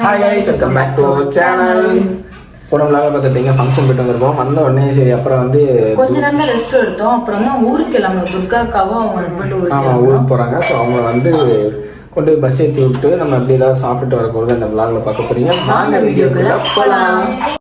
Hi guys welcome back to channel போன ல பார்த்துட்டீங்க ஃபங்க்ஷன் போயிட்டு வந்திருப்போம் வந்த உடனே சரி அப்புறம் வந்து கொஞ்ச நேரம் ரெஸ்ட் எடுத்தோம். அப்புறம் தான் ஊருக்கு கிளம்பணும் துர்காக்காவும் அவங்க ஹஸ்பண்ட் ஊருக்கு ஆமாம் ஊருக்கு போகிறாங்க ஸோ அவங்கள வந்து கொண்டு போய் பஸ் ஏற்றி விட்டு நம்ம எப்படி ஏதாவது சாப்பிட்டுட்டு வரப்போகிறது அந்த vlogல பார்க்க போகிறீங்க வாங்க வீடியோக்குள்ள போகலாம்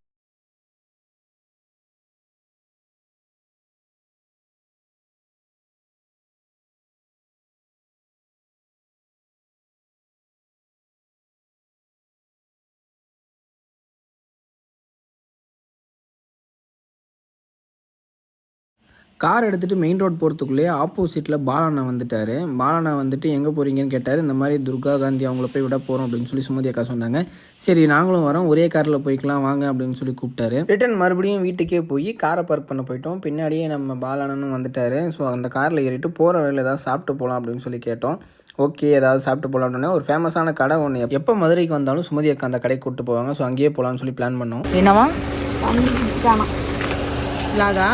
கார் எடுத்துகிட்டு மெயின் ரோட் போகிறதுக்குள்ளேயே ஆப்போசிட்டில் பாலாண்ணா வந்துட்டார். பாலாண்ணா வந்துட்டு எங்கே போகிறீங்கன்னு கேட்டார். இந்த மாதிரி துர்கா காந்தி அவங்கள போய் விட போகிறோம் அப்படின்னு சொல்லி சுமதி அக்கா சொன்னாங்க. சரி நாங்களும் வரோம். ஒரே காரில் போய்க்கலாம் வாங்க அப்படின்னு சொல்லி கூப்பிட்டாரு. ரிட்டன் மறுபடியும் வீட்டுக்கே போய் காரை பார்க் பண்ண போயிட்டோம். பின்னாடியே நம்ம பாலாண்ணனும் வந்துட்டார். ஸோ அந்த காரில் ஏறிட்டு போகிற வழியில் ஏதாவது சாப்பிட்டு போகலாம் அப்படின்னு சொல்லி கேட்டோம். ஓகே ஏதாவது சாப்பிட்டு போகலாம் அப்படின்னா ஒரு ஃபேமஸான கடை ஒன்று எப்போ மதுரைக்கு வந்தாலும் சுமதி அக்கா அந்த கடைக்கு கூப்பிட்டு போவாங்க. ஸோ அங்கேயே போகலான்னு சொல்லி பிளான் பண்ணோம். என்னவா லாகா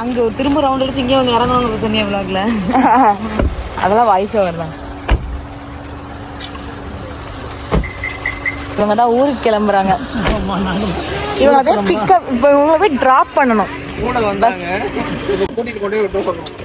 அங்க திரும்ப ரவுண்ட் அடிச்சு இங்கே வந்து இறங்கணுங்கிற சொன்னியா விளாக்ல அதெல்லாம் வாய்ஸ் ஓவர் தான். இவங்க தான் ஊருக்கு கிளம்புறாங்க. இவங்க அப்படியே பிக்கப் இப்போ இவங்க போய் ட்ராப் பண்ணணும். கூட வந்தாங்க. இப்போ கூட்டிகிட்டு கொண்டு போய் விட்டு சொல்லணும்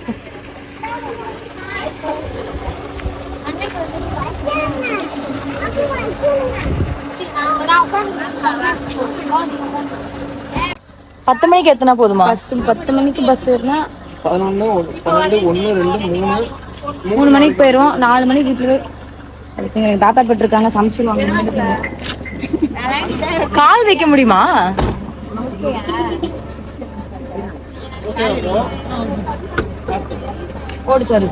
பத்து மணிக்கு எத்தனை போதுமா? பஸ் பத்து மணிக்கு பஸ் ஏறினா பதினொன்று பன்னெண்டு ஒன்று ரெண்டு மூணு மூணு மணிக்கு போயிடுவோம் நாலு மணிக்கு வீட்டுல அதுக்கு எங்க தாத்தா பெற்று இருக்காங்க சமைச்சிருவாங்க. கால் வைக்க முடியுமா? ஓடு சாரி.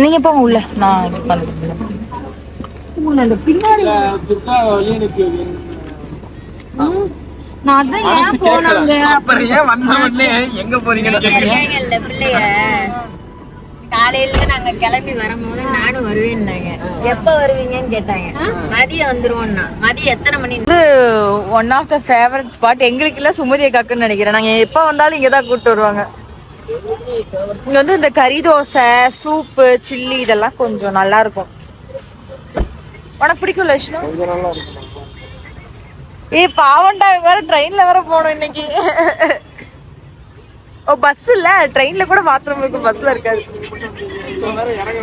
நீங்க போங்க உள்ள. நான் அந்த பின்னாடி. எனக்கு நான் அதான் ஏன் போனாங்க அப்புறம் ஏன் வந்த உடனே எங்க போறீங்கன்னு கேக்குறீங்க? இல்ல பிள்ளைய. காலையில நாங்க கிளம்பி வரும்போது நானும் வருவேன்னாங்க. எப்ப வருவீங்கன்னு கேட்டாங்க. மதியம் வந்துருவோம்னா மதியம் எத்தனை மணி? இது one of the favourite spot எங்களுக்கு இல்ல சுமதி அக்காக்குன்னு நினைக்கிறேன். நாங்க எப்ப வந்தாலும் இங்க தான் கூப்பிட்டு வருவாங்க. இங்க வந்து இந்த கறி தோசை சூப்பு சில்லி இதெல்லாம் கொஞ்சம் நல்லா இருக்கும். உனக்கு பிடிக்கும்ல விஷ்ணு? ஏ பாவண்டா வேற ட்ரெயின்ல வேற போகணும் இன்னைக்கு. ஓ பஸ் இல்ல? ட்ரெயின்ல கூட பாத்ரூம் இருக்கும் பஸ்ல இருக்காது வேற இறங்க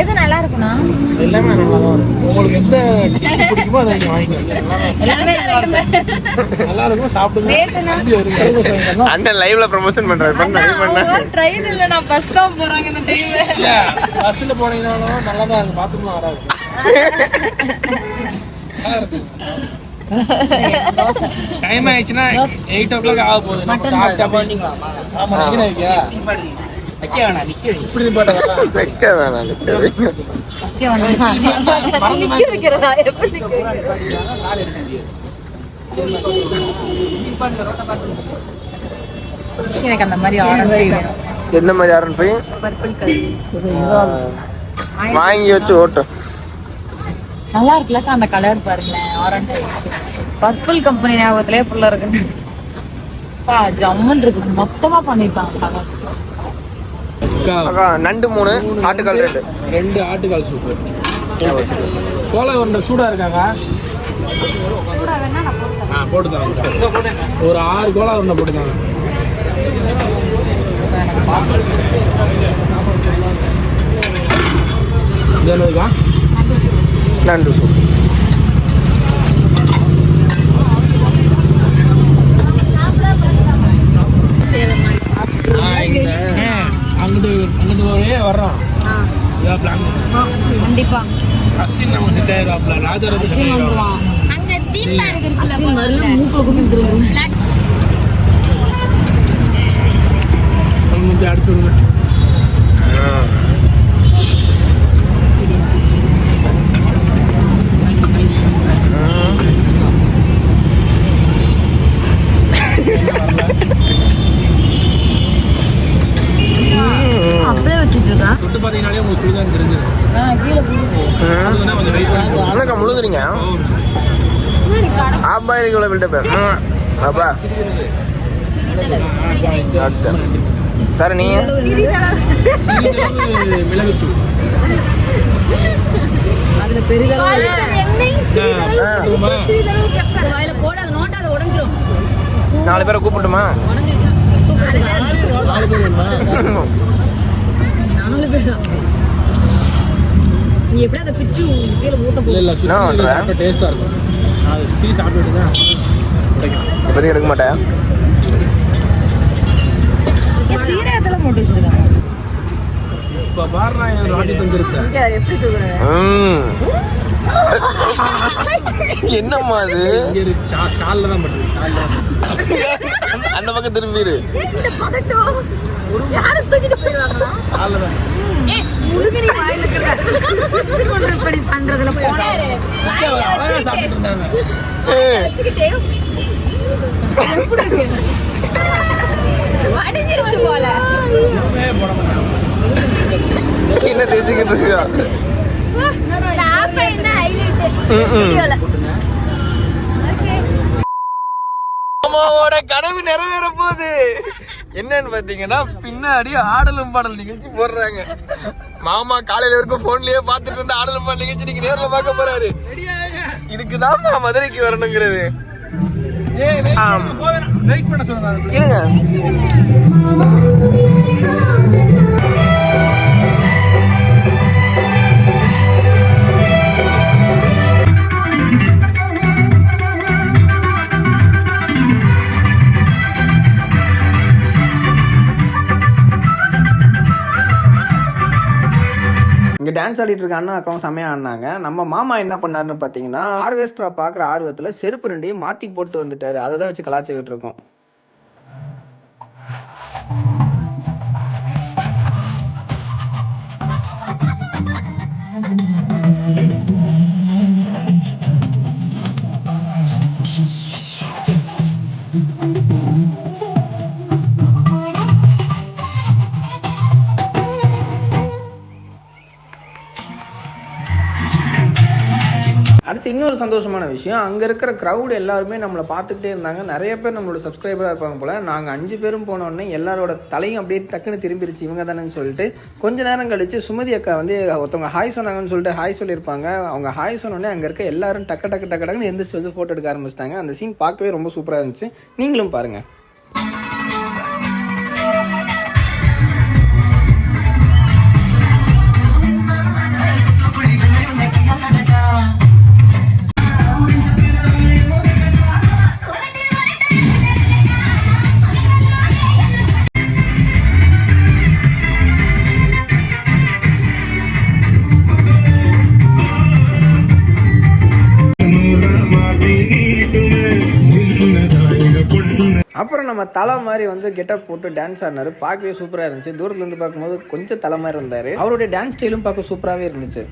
எது நல்லா எல்லாமே நல்லா தான் இருக்கும் உங்களுக்கு எந்த டிஷ் பிடிக்குமோ அதை நீங்க வாங்கிக்கலாம் நல்லா இருக்கும். சாப்பிடுங்க. அண்ணன் லைவ்ல ப்ரமோஷன் பண்றாரு பண்ண ட்ரெயின் இல்ல. நான் பஸ் தான் போறாங்க இந்த டைம் இல்ல பஸ்ல போனீங்கனாலும் நல்லா தான் வராது டைம் ஆயிடுச்சுன்னா எயிட் ஓ கிளாக் ஆக போகுது. சாப்பிட்டா ஆமா வைக்க வேணாம் நிக்க இப்படி வைக்க வேணாம் நிக்க வைக்கிறதா எப்படி நிக்க வைக்கிறது எனக்கு அந்த மாதிரி ஆர்டர் எந்த மாதிரி போய் வாங்கி வச்சு ஓட்டும் நல்லா இருக்குல்லக்கா அந்த கலர் பாருங்களேன் ஆரஞ்சு பர்பிள் கம்பெனி ஞாபகத்திலே புள்ள இருக்கு. பா ஜம்முன் இருக்கு. மொத்தமா பண்ணிருக்காங்க. கலர் நண்டு மூணு ஆட்டுக்கால் ரெண்டு. ரெண்டு ஆட்டுக்கால் சூப்பு கோலை உருண்டை சூடா இருக்காங்க ஆ போட்டு தரேன் ஒரு ஆறு கோலா உருண்டை போட்டு தரேன் இது என்னதுக்கா? நண்டு சூப் ஒரே வர்றோம். இதான் பிளான் கண்டிப்பா. அஸ்வின் நமக்கு செட் ஆயிடுவாப்ல அங்க தீம் பார்க் இருக்குல்ல மூக்குல குத்திட்டு கொஞ்சம் அடிச்சு விடுங்க அப்படியே வச்சுட்டு இருக்கா தொட்டு பார்த்தீங்கனாலே உங்களுக்கு சுடுதான் தெரிஞ்சிடும் கீழே போய் அதுனா ஆஃப் பாயிலுக்கு இவ்வளோ பில்டப் அப்பா. சார் நீ? நாலு பேரை கூப்பிட்டுமா? நாலு பேரா நீ எப்படி அதை பிச்சு கீழே மூட்டை போ இல்ல என்ன பண்ற? சுத்தி டேஸ்டா இருக்கும். அது சுத்தி சாப்பிட்டுட்டு தான் இப்போதைக்கு எடுக்க மாட்டேன். சீரகத்துல மூட்டை வச்சிருக்காங்க. இப்போ பாடுறா என் ராஜி தந்திருக்க இங்க எப்படி தூக்குறேன் ம். என்னம்மா அது? ஷால்ல தான் அந்த பக்கம் திரும்பிடு இந்த பதட்டம். யாரும் தூக்கிட்டு போயிடுவாங்களா முருகனி வாயில இருக்கிற பண்றதுல போனாரு வச்சுக்கிட்டே. வடிஞ்சிருச்சு போல. என்ன தேய்ச்சிக்கிட்டு இருக்கா அம்மாவோட கனவு நிறைவேற போகுது. என்னன்னு பாத்தீங்கன்னா பின்னாடி ஆடலும் பாடல் நிகழ்ச்சி போடுறாங்க. மாமா காலையில வரைக்கும் போன்லயே பாத்துட்டு இருந்த ஆடலும் பாடல் நிகழ்ச்சி நீங்க நேர்ல பார்க்க போறாரு. இதுக்குதான் மதுரைக்கு வரணுங்கிறது. இருங்க. டான்ஸ் ஆடிட்டு இருக்க அண்ணா அக்காவும் செம்மையாக ஆடினாங்க. நம்ம மாமா என்ன பண்ணாருன்னு பார்த்தீங்கன்னா ஆர்கெஸ்ட்ரா பார்க்குற ஆர்வத்தில் செருப்பு ரெண்டையும் மாற்றி போட்டு வந்துட்டாரு. அதை தான் வச்சு கலாச்சிக்கிட்டு இருக்கோம். அடுத்து இன்னொரு சந்தோஷமான விஷயம். அங்கே இருக்கிற க்ரௌடு எல்லாருமே நம்மளை பார்த்துக்கிட்டே இருந்தாங்க. நிறைய பேர் நம்மளோட சப்ஸ்கிரைபராக இருப்பாங்க போல். நாங்கள் அஞ்சு பேரும் போனோடனே எல்லாரோட தலையும் அப்படியே டக்குன்னு திரும்பிடுச்சு இவங்க தானேன்னு சொல்லிட்டு கொஞ்ச நேரம் கழிச்சு சுமதி அக்கா வந்து ஒருத்தவங்க ஹாய் சொன்னாங்கன்னு சொல்லிட்டு ஹாய் சொல்லியிருப்பாங்க. அவங்க ஹாய் சொன்னோடனே அங்கே இருக்க எல்லாரும் டக்கு டக்கு டக்கு டக்குன்னு எந்திரிச்சு வந்து ஃபோட்டோ எடுக்க ஆரம்பிச்சிட்டாங்க. அந்த சீன் பார்க்கவே ரொம்ப சூப்பராக இருந்துச்சு. நீங்களும் பாருங்கள் அப்புறம் நம்ம தலை மாதிரி வந்து கெட்டப் போட்டு டான்ஸ் ஆடினாரு. பார்க்கவே சூப்பராக இருந்துச்சு. தூரத்துலேருந்து பார்க்கும்போது கொஞ்சம் தலை மாதிரி இருந்தார். அவருடைய டான்ஸ் ஸ்டைலும் பார்க்க சூப்பராகவே இருந்துச்சு.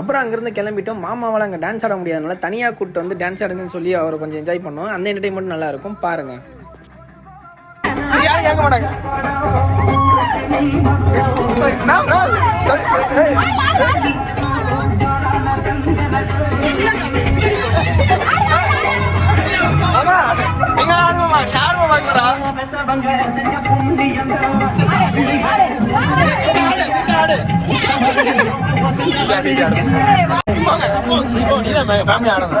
அப்புறம் அங்கேருந்து கிளம்பிட்டோம். மாமாவால் அங்கே டான்ஸ் ஆட முடியாதனால தனியாக கூப்பிட்டு வந்து டான்ஸ் ஆடுங்கன்னு சொல்லி அவரை கொஞ்சம் என்ஜாய் பண்ணோம் அந்த என்டர்டைன்மெண்ட் நல்லா இருக்கும். யாரும் கேட்க மாட்டாங்க. நான், நான், ஏய், ஃபேமிலி ஆடணும்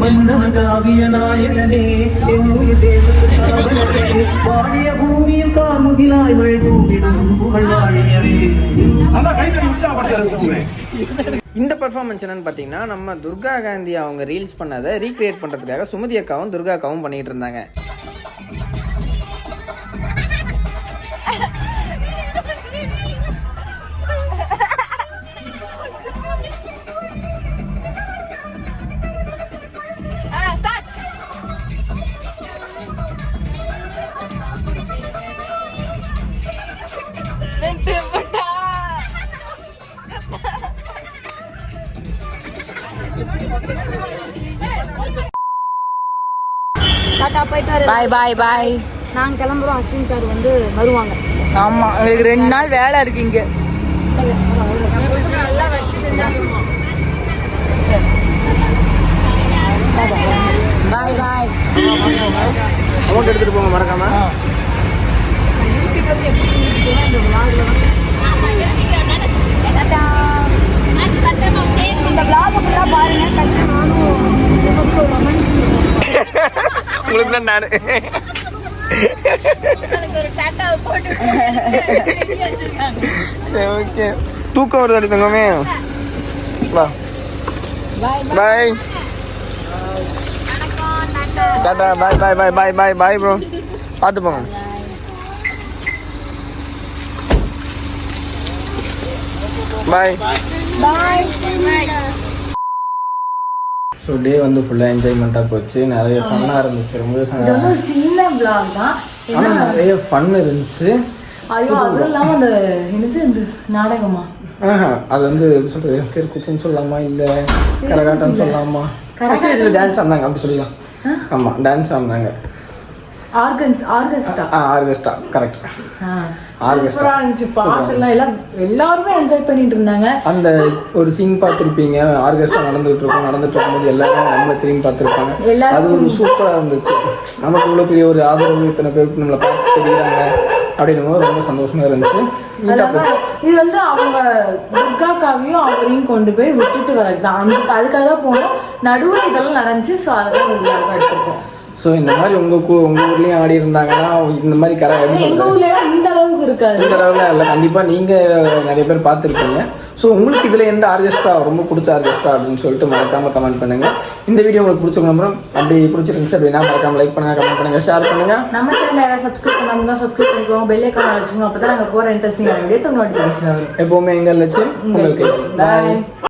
மன்னகாவிய நாயகனே வாழிய பூமியில் காமுகிலாய் மழை தூங்கிடும் புகழ் வாழியவே இந்த பர்ஃபார்மன்ஸ் என்னன்னு பார்த்தீங்கன்னா நம்ம துர்கா காந்தி அவங்க ரீல்ஸ் பண்ணதை ரீக்ரியேட் பண்ணுறதுக்காக சுமதி அக்காவும் துர்கா அக்காவும் பண்ணிட்டு இருந்தாங்க. பாய் பாய் பாய் நாங்க கிளம்புறோம். அஸ்வின் சார் வந்து வருவாங்க. ஆமா எங்களுக்கு ரெண்டு நாள் வேலை இருக்கு இங்க. நல்லா வச்சு செஞ்சாங்க பாய் பாய் அமௌண்ட் எடுத்துகிட்டு போங்க மறக்காம இந்த ஃபுல்லா பாருங்க. நானும் உங்களுக்கு நானு. ஓகே தூக்கம் வருது அடி தங்கமே. வா. பாய் டாடா பாய் பாய் பாய் பாய் பாய் பாய் ப்ரோ பார்த்து போங்க. பாய் பாய் ஸோ டே வந்து ஃபுல்லாக என்ஜாய்மெண்ட்டாக போச்சு. நிறைய ஃபன்னாக இருந்துச்சு. ரொம்ப சின்ன vlog தான். ஆனால் நிறைய ஃபன் இருந்துச்சு. ஐயோ அதுவும் இல்லாம அந்த என்னது இந்த நாடகமா? ஆஹா அது வந்து சொல்றது? தெருக்கூத்துன்னு சொல்லலாமா இல்லை கரகாட்டம்னு சொல்லலாமா ஸ்டேஜில் டான்ஸ் ஆடினாங்க. அப்படி சொல்லிக்கலாம். ஆமாம் டான்ஸ் ஆடினாங்க. Organs orchestra? ஆ ஆர்கெஸ்ட்ரா. Correct orchestra. சூப்பரா இருந்துச்சு. பாட்டுலாம் எல்லாம் எல்லாருமே என்ஜாய் பண்ணிட்டு இருந்தாங்க. அந்த ஒரு சீன் பார்த்துருப்பீங்க. ஆர்கெஸ்ட்ரா நடந்துகிட்டு இருக்கும். நடந்துட்டு இருக்கும்போது எல்லாரும் நம்மளை திரும்பி பார்த்துருப்பாங்க. அது ஒரு சூப்பராக இருந்துச்சு. நமக்கு இவ்வளோ பெரிய ஒரு ஆதரவு இத்தனை பேருக்கு நம்மளை பார்த்து தெரியுறாங்க அப்படின்னும் போது ரொம்ப சந்தோஷமா இருந்துச்சு. இது வந்து அவங்க துர்காக்காவையும் அவரையும் கொண்டு போய் விட்டுட்டு தான். அதுக்கு அதுக்காக தான் போனோம். நடுவுல இதெல்லாம் நடந்துச்சு. ஸோ அதை தான் எடுத்திருக்கோம். ஸோ இந்த மாதிரி உங்கள் உங்கள் ஊர்லேயும் ஆடி இருந்தாங்கன்னா இந்த மாதிரி கரை எப்படி எங்க சொல்றது? ஊர்ல எல்லாம் இந்த அளவுக்கு இருக்காது. இந்த அளவில் இல்லை. கண்டிப்பாக நீங்கள் நிறைய பேர் பார்த்துருப்பீங்க. ஸோ உங்களுக்கு இதில் எந்த ஆர்கெஸ்ட்ரா ரொம்ப பிடிச்ச ஆர்கெஸ்ட்ரா அப்படின்னு சொல்லிட்டு மறக்காமல் கமெண்ட் பண்ணுங்கள் இந்த வீடியோ உங்களுக்கு பிடிச்ச நம்புறோம் அப்படி பிடிச்சிருந்துச்சு அப்படின்னா மறக்காம லைக் பண்ணுங்கள் கமெண்ட் பண்ணுங்கள் ஷேர் பண்ணுங்கள் நம்ம சேனல் யாராவது சப்ஸ்கிரைப் பண்ணாமல் தான் சப்ஸ்கிரைப் பண்ணிக்கோங்க பெல் ஐக்கான் வச்சுக்கோங்க அப்போ தான் நாங்கள் போகிற இன்ட்ரெஸ்டிங் வீடியோஸ் நோட்டிஃபிகேஷன் வரும். எப்போவுமே எங்கள் லட்சியம்? உங்களுக்கு. பாய்